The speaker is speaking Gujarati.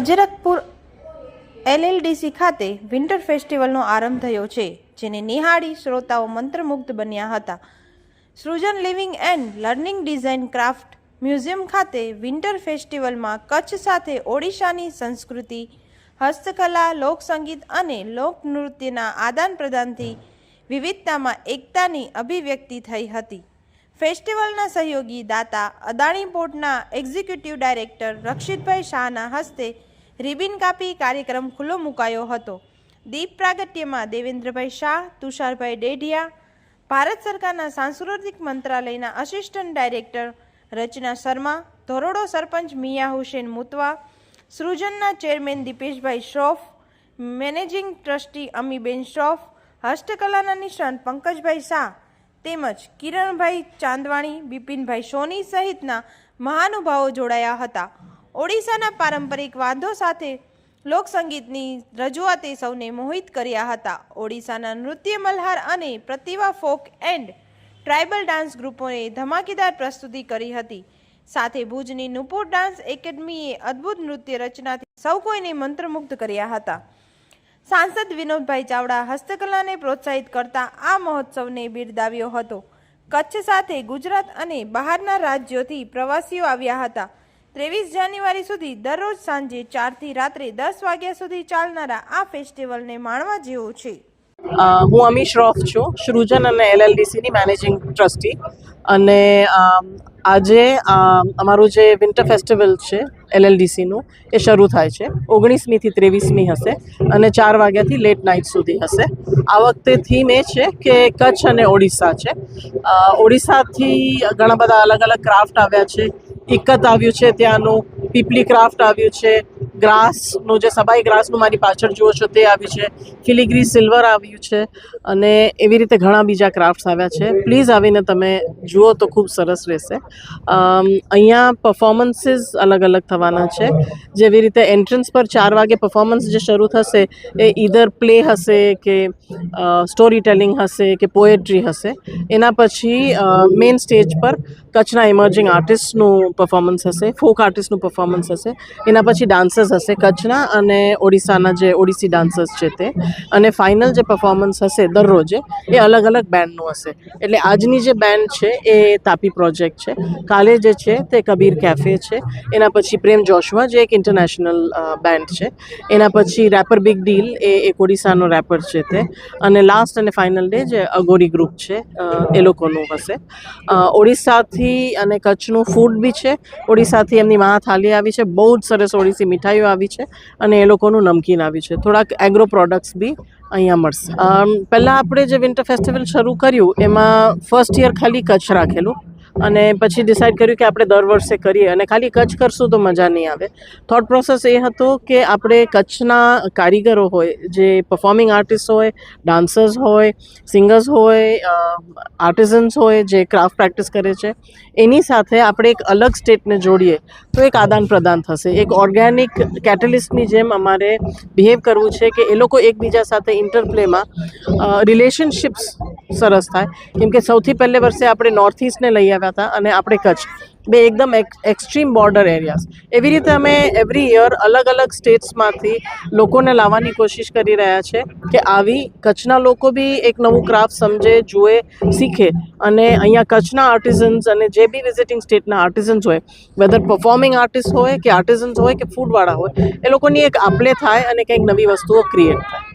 અજરકપુર એલએલડીસી ખાતે વિન્ટર ફેસ્ટિવલનો આરંભ થયો છે, જેને નિહાળી શ્રોતાઓ મંત્રમુગ્ધ બન્યા હતા. Srujan living and learning design craft museum ખાતે વિન્ટર ફેસ્ટિવલમાં કચ્છ સાથે ઓડિશાની સંસ્કૃતિ, હસ્તકલા, લોકસંગીત અને લોકનૃત્યના આદાન પ્રદાનથી વિવિધતામાં એકતાની અભિવ્યક્તિ થઈ હતી. ફેસ્ટિવલના સહયોગી દાતા અદાણી પોર્ટના એક્ઝિક્યુટિવ ડાયરેક્ટર રક્ષિતભાઈ શાહના હસ્તે રિબિન કાપી કાર્યક્રમ ખુલ્લો મુકાયો હતો. દીપ પ્રાગટ્યમાં દેવેન્દ્રભાઈ શાહ, તુષારભાઈ ડેઢિયા, ભારત સરકારના સાંસ્કૃતિક મંત્રાલયના અસિસ્ટન્ટ ડાયરેક્ટર રચના Sharma, Dhordo sarpanch Miya Hussain Mutva, સૃજનના chairman Dipeshbhai Shroff managing trustee Amiben Shroff, હસ્તકલાના નિષ્ણાંત પંકજભાઈ શાહ તેમજ કિરણભાઈ ચાંદવાણી, બિપિનભાઈ સોની સહિતના મહાનુભાવો જોડાયા હતા. ઓડિશાના પારંપરિક વાદ્યો સાથે લોકસંગીતની રજૂઆતે સૌને મોહિત કર્યા હતા. ઓડિશાના નૃત્ય મલ્હાર અને Pratibha folk and tribal dance ગ્રુપોએ ધમાકેદાર પ્રસ્તુતિ કરી હતી. સાથે ભુજની નુપુર ડાન્સ એકેડમીએ અદ્ભુત નૃત્ય રચનાથી સૌ કોઈને મંત્રમુગ્ધ કર્યા હતા. સાંસદ વિનોદભાઈ ચાવડા હસ્તકલાને પ્રોત્સાહિત કરતા આ મહોત્સવને બિરદાવ્યો હતો. કચ્છ સાથે ગુજરાત અને બહારના રાજ્યોથી પ્રવાસીઓ આવ્યા હતા. ત્રેવીસ જાન્યુઆરી સુધી દરરોજ સાંજે ચારથી રાત્રે દસ વાગ્યા સુધી ચાલનારા આ ફેસ્ટિવલને માણવા જેવો છે. હું અમી શ્રોફ છું, સૃજન અને એલએલડીસીની મેનેજિંગ ટ્રસ્ટી. અને આજે અમારું જે વિન્ટર ફેસ્ટિવલ છે એલએલડીસીનું એ શરૂ થાય છે. ઓગણીસમીથી ત્રેવીસમી હશે અને ચાર વાગ્યાથી લેટ નાઇટ સુધી હશે. આ વખતે થીમ એ છે કે કચ્છ અને ઓડિશા છે. ઓડિશાથી ઘણા બધા અલગ અલગ ક્રાફ્ટ આવ્યા છે. ઇકત આવ્યું છે ત્યાંનું પીપલી ક્રાફ્ટ આવ્યું છે. ગ્રાસનું જે સબાઈ ગ્રાસનું મારી પાછળ જુઓ છો તે આવ્યું છે. ફિલિગ્રી સિલ્વર આવ્યું છે અને એવી રીતે ઘણા બીજા ક્રાફ્ટ્સ આવ્યા છે. પ્લીઝ આવીને તમે જુઓ તો ખૂબ સરસ રહેશે. અહીંયા પરફોર્મન્સીસ અલગ અલગ થવાના છે. જેવી રીતે એન્ટ્રન્સ પર ચાર વાગે પરફોર્મન્સ જે શરૂ થશે એ ઈધર પ્લે હશે કે સ્ટોરી ટેલિંગ હશે કે પોએટ્રી હશે. એના પછી મેઇન સ્ટેજ પર કચ્છના ઇમર્જિંગ આર્ટિસ્ટનું પરફોર્મન્સ હશે ફોક આર્ટિસ્ટનું પરફોર્મન્સ હશે. એના પછી ડાન્સર્સ હશે કચ્છના અને ઓડિશાના જે ઓડિસી ડાન્સર્સ છે તે. અને ફાઇનલ જે પરફોર્મન્સ હશે દરરોજે, એ અલગ અલગ બેન્ડનું હશે. એટલે આજની જે બેન્ડ છે એ તાપી પ્રોજેક્ટ છે. કાલે જે છે તે કબીર કેફે છે. એના પછી પ્રેમ જોશવા જે એક ઇન્ટરનેશનલ બેન્ડ છે. એના પછી રેપર બિગ ડીલ એ એક ઓડિશાનો રેપર છે તે. અને લાસ્ટ અને ફાઇનલ ડે જે અગોરી ગ્રુપ છે એ લોકોનું હશે. ઓડિશાથી અને કચ્છનું ફૂડ બી છે. ઓડિશાથી એમની મહાથાલી આવી છે. બહુ જ સરસ ઓડિસી મીઠાઈઓ આવી છે અને એ લોકોનું નમકીન આવ્યું છે. થોડાક એગ્રો પ્રોડક્ટ્સ બી અહીંયા મળશે. પહેલાં આપણે જે વિન્ટર ફેસ્ટિવલ શરૂ કર્યું, એમાં ફર્સ્ટ યર ખાલી કચ્છ રાખેલું. અને પછી ડિસાઇડ કર્યું કે આપણે દર વર્ષે કરીએ અને ખાલી કચ્છ કરશું તો મજા નહીં આવે. થોટ પ્રોસેસ એ હતો કે આપણે કચ્છના કારીગરો હોય, જે પરફોર્મિંગ આર્ટિસ્ટ હોય ડાન્સર્સ હોય સિંગર્સ હોય આર્ટિઝન્સ હોય, જે ક્રાફ્ટ પ્રેક્ટિસ કરે છે, એની સાથે આપણે એક અલગ સ્ટેટને જોડીએ તો એક આદાન પ્રદાન થશે. એક ઓર્ગેનિક કેટલિસ્ટની જેમ અમારે બિહેવ કરવું છે કે એ લોકો એકબીજા સાથે ઇન્ટરપ્લેમાં રિલેશનશિપ્સ સરસ થાય. કેમ કે સૌથી પહેલે વર્ષે આપણે નોર્થ ઇસ્ટને લઈ આવ્યા હતા અને આપણે કચ્છ. બે એકદમ એક્સ્ટ્રીમ બોર્ડર એરિયાઝ એવી રીતે અમે એવરી યર અલગ અલગ સ્ટેટ્સમાંથી લોકોને લાવવાની કોશિશ કરી રહ્યા છે કે આવી કચ્છના લોકો બી એક નવું ક્રાફ્ટ સમજે, જુએ, શીખે. અને અહીંયા કચ્છના આર્ટિઝન્સ અને જે બી વિઝિટિંગ સ્ટેટના આર્ટિઝન્સ હોય વેધર પરફોર્મિંગ આર્ટિસ્ટ હોય કે આર્ટિઝન્સ હોય કે ફૂડવાળા હોય, એ લોકોની એક આપલે થાય અને કંઈક નવી વસ્તુઓ ક્રિએટ થાય.